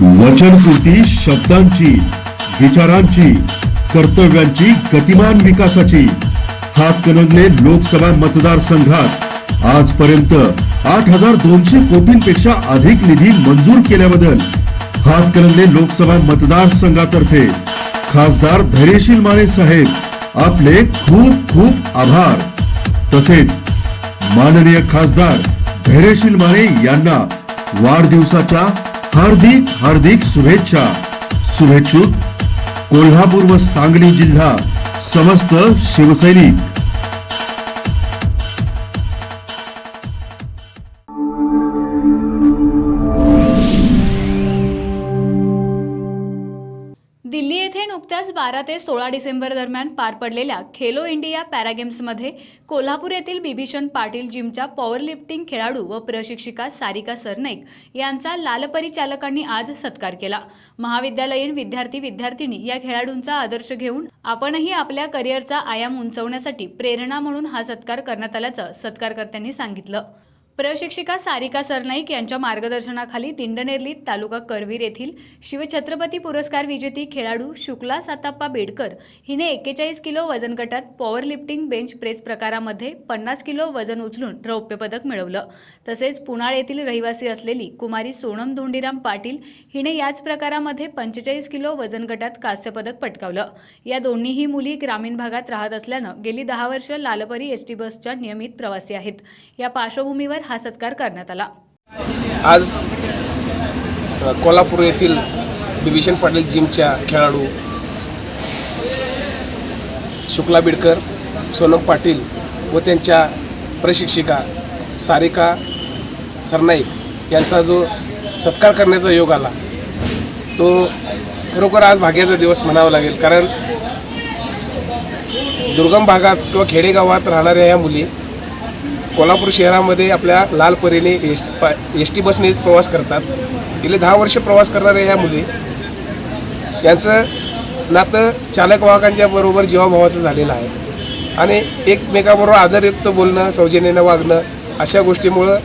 वचनपूर्ती शब्दांची विचारांची कर्तव्यांची गतिमान विकासाची. हातकणंगले लोकसभा मतदारसंघात आजपर्यंत आठ हजार दोनशे कोटींपेक्षा अधिक निधी मंजूर केल्याबद्दल हातकणंगले लोकसभा मतदारसंघातर्फे खासदार धैर्यशील माने साहेब आपले खूप खूप आभार. तसेच माननीय खासदार धैर्यशील माने यांना वाढदिवसाच्या हार्दिक हार्दिक शुभेच्छा. शुभेच्छुक कोल्हापूर व सांगली जिल्हा समस्त शिवसैनिक. दिल्ली येथे नुकत्याच बारा ते सोळा डिसेंबर दरम्यान पार पडलेल्या खेलो इंडिया पॅरागेम्समध्ये कोल्हापूर येथील बिभीषण पाटील जिमच्या पॉवरलिफ्टिंग खेळाडू व प्रशिक्षिका सारिका सरनाईक यांचा लालपरिचालकांनी आज सत्कार केला. महाविद्यालयीन विद्यार्थी विद्यार्थिनी या खेळाडूंचा आदर्श घेऊन आपणही आपल्या करिअरचा आयाम उंचवण्यासाठी प्रेरणा म्हणून हा सत्कार करण्यात आल्याचं सत्कारकर्त्यांनी सांगितलं. प्रशिक्षिका सारिका सरनाईक यांच्या मार्गदर्शनाखाली दिंडनेरली तालुका करवीर येथील शिवछत्रपती पुरस्कार विजेती खेळाडू शुक्ला साताप्पा बेडकर हिने एक्केचाळीस किलो वजन गटात पॉवर लिफ्टिंग बेंच प्रेस प्रकारामध्ये पन्नास किलो वजन उचलून रौप्य पदक मिळवलं. तसेच पुनाळ येथील रहिवासी असलेली कुमारी सोनम धोंडीराम पाटील हिने याच प्रकारामध्ये पंचेचाळीस किलो वजन गटात कांस्य पदक पटकावलं. या दोन्हीही मुली ग्रामीण भागात राहत असल्यानं गेली दहा वर्ष लालपरी एस टी बसच्या नियमित प्रवासी आहेत. या पार्श्वभूमीवर हा सत्कार करण्यात आला. आज कोल्हापूर येथील डिव्हिजन पाटील जिमच्या खेळाडू शुक्ला बिडकर सोनम पाटील व त्यांच्या प्रशिक्षिका सारिका सरनाईक यांचा जो सत्कार करण्याचा योग आला तो खरोखर आज भाग्याचा दिवस म्हणावा लागेल. कारण दुर्गम भागात किंवा खेडेगावात राहणाऱ्या या मुली कोल्हापूर शहरामध्ये आपल्या लाल परीने एस पा एस टी बसनेच प्रवास करतात. गेले दहा वर्ष प्रवास करणाऱ्या या मुली. यांचं नातं चालक वाहकांच्या बरोबर जीवाभावाचं झालेलं आहे. आणि एकमेकाबरोबर आदरयुक्त बोलणं सौजन्यानं वागणं अशा गोष्टीमुळं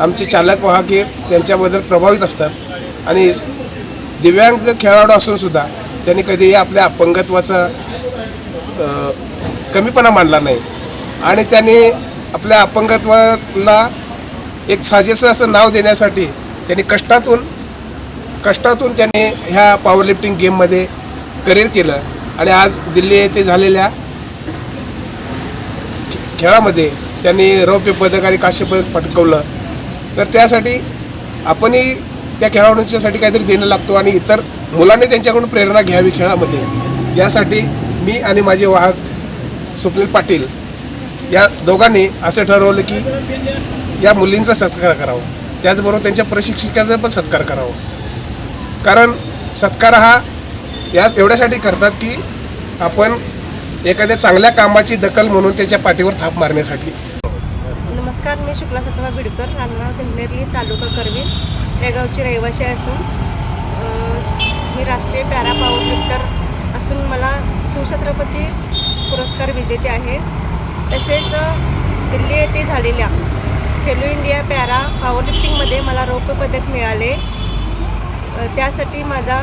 आमचे चालक वाहक हे त्यांच्याबद्दल प्रभावित असतात. आणि दिव्यांग खेळाडू असूनसुद्धा त्यांनी कधीही आपल्या अपंगत्वाचा कमीपणा मांडला नाही. आणि त्यांनी आपल्या अपंगत्वाला एक साजेसं असं नाव देण्यासाठी त्यांनी कष्टातून कष्टातून त्यांनी ह्या पॉवरलिफ्टिंग गेममध्ये करिअर केलं. आणि आज दिल्ली येथे झालेल्या खेळामध्ये त्यांनी रौप्य पदक आणि कांस्य पदक पटकवलं. तर त्यासाठी आपणही त्या खेळाडूंच्यासाठी काहीतरी देणं लागतो आणि इतर मुलांनी त्यांच्याकडून प्रेरणा घ्यावी खेळामध्ये. यासाठी मी आणि माझे वाहक स्वप्नील पाटील या दोघांनी असं ठरवलं की या मुलींचा सत्कार करावा. त्याचबरोबर त्यांच्या प्रशिक्षकाचा पण सत्कार करावा. कारण सत्कार हा या एवढ्यासाठी करतात की आपण एखाद्या चांगल्या कामाची दखल म्हणून त्याच्या पाठीवर थाप मारण्यासाठी. नमस्कार मी शुक्ला सत्वा बिडकर राहणार दिंडनेरली तालुका करवीर या गावची रहिवासी असून मी राष्ट्रीय पॅरा पॉवर असून मला शिवछत्रपती पुरस्कार विजेते आहे. तसेच दिल्ली येथे झालेल्या खेलो इंडिया पॅरा पॉवरलिफ्टिंगमध्ये मला रौप्य पदक मिळाले. त्यासाठी माझा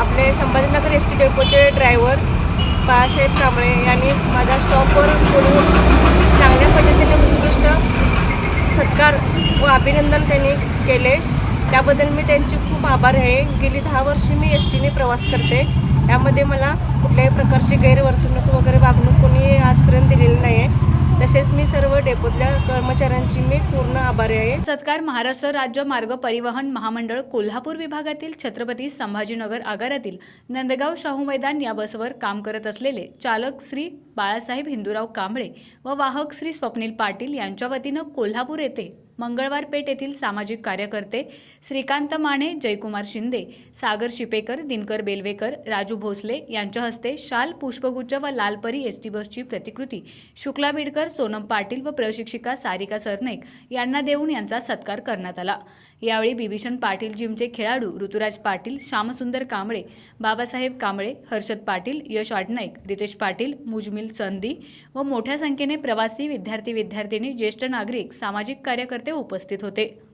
आपले संभाजीनगर एस टी डेपोचे ड्रायव्हर बाळासाहेब कांबळे यांनी माझा स्टॉपवर बोलून चांगल्या पद्धतीने उत्कृष्ट सत्कार व अभिनंदन त्यांनी केले. त्याबद्दल मी त्यांची खूप आभार आहे. गेली दहा वर्षे मी एस टीने प्रवास करते. यामध्ये मला कुठल्याही प्रकारची गैरवर्तणूक वगैरे वागणूक कोणी आजपर्यंत दिलेली नाही आहे तसेच मी सर्व डेपोतल्या कर्मचाऱ्यांची मी पूर्ण आभारी आहे. सत्कार महाराष्ट्र राज्य मार्ग परिवहन महामंडळ कोल्हापूर विभागातील छत्रपती संभाजीनगर आगारातील नंदगाव शाहू मैदान या बसवर काम करत असलेले चालक श्री बाळासाहेब हिंदूराव कांबळे व वाहक श्री स्वप्नील पाटील यांच्या वतीनं कोल्हापूर येथे मंगळवार पेठ येथील सामाजिक कार्यकर्ते श्रीकांत माने जयकुमार शिंदे सागर शिपेकर दिनकर बेलवेकर राजू भोसले यांच्या हस्ते शाल पुष्पगुच्छ व लालपरी एस टी बसची प्रतिकृती. शुक्ला बिडकर सोनम पाटील व प्रशिक्षिका सारिका सरनाईक यांना देऊन यांचा सत्कार करण्यात आला. यावेळी बिभीषण पाटील जिमचे खेळाडू ऋतुराज पाटील श्यामसुंदर कांबळे बाबासाहेब कांबळे हर्षद पाटील यश आडनाईक रितेश पाटील मुजमिल संदी व मोठ्या संख्येने प्रवासी विद्यार्थी विद्यार्थिनी ज्येष्ठ नागरिक सामाजिक कार्यकर्ते उपस्थित होते.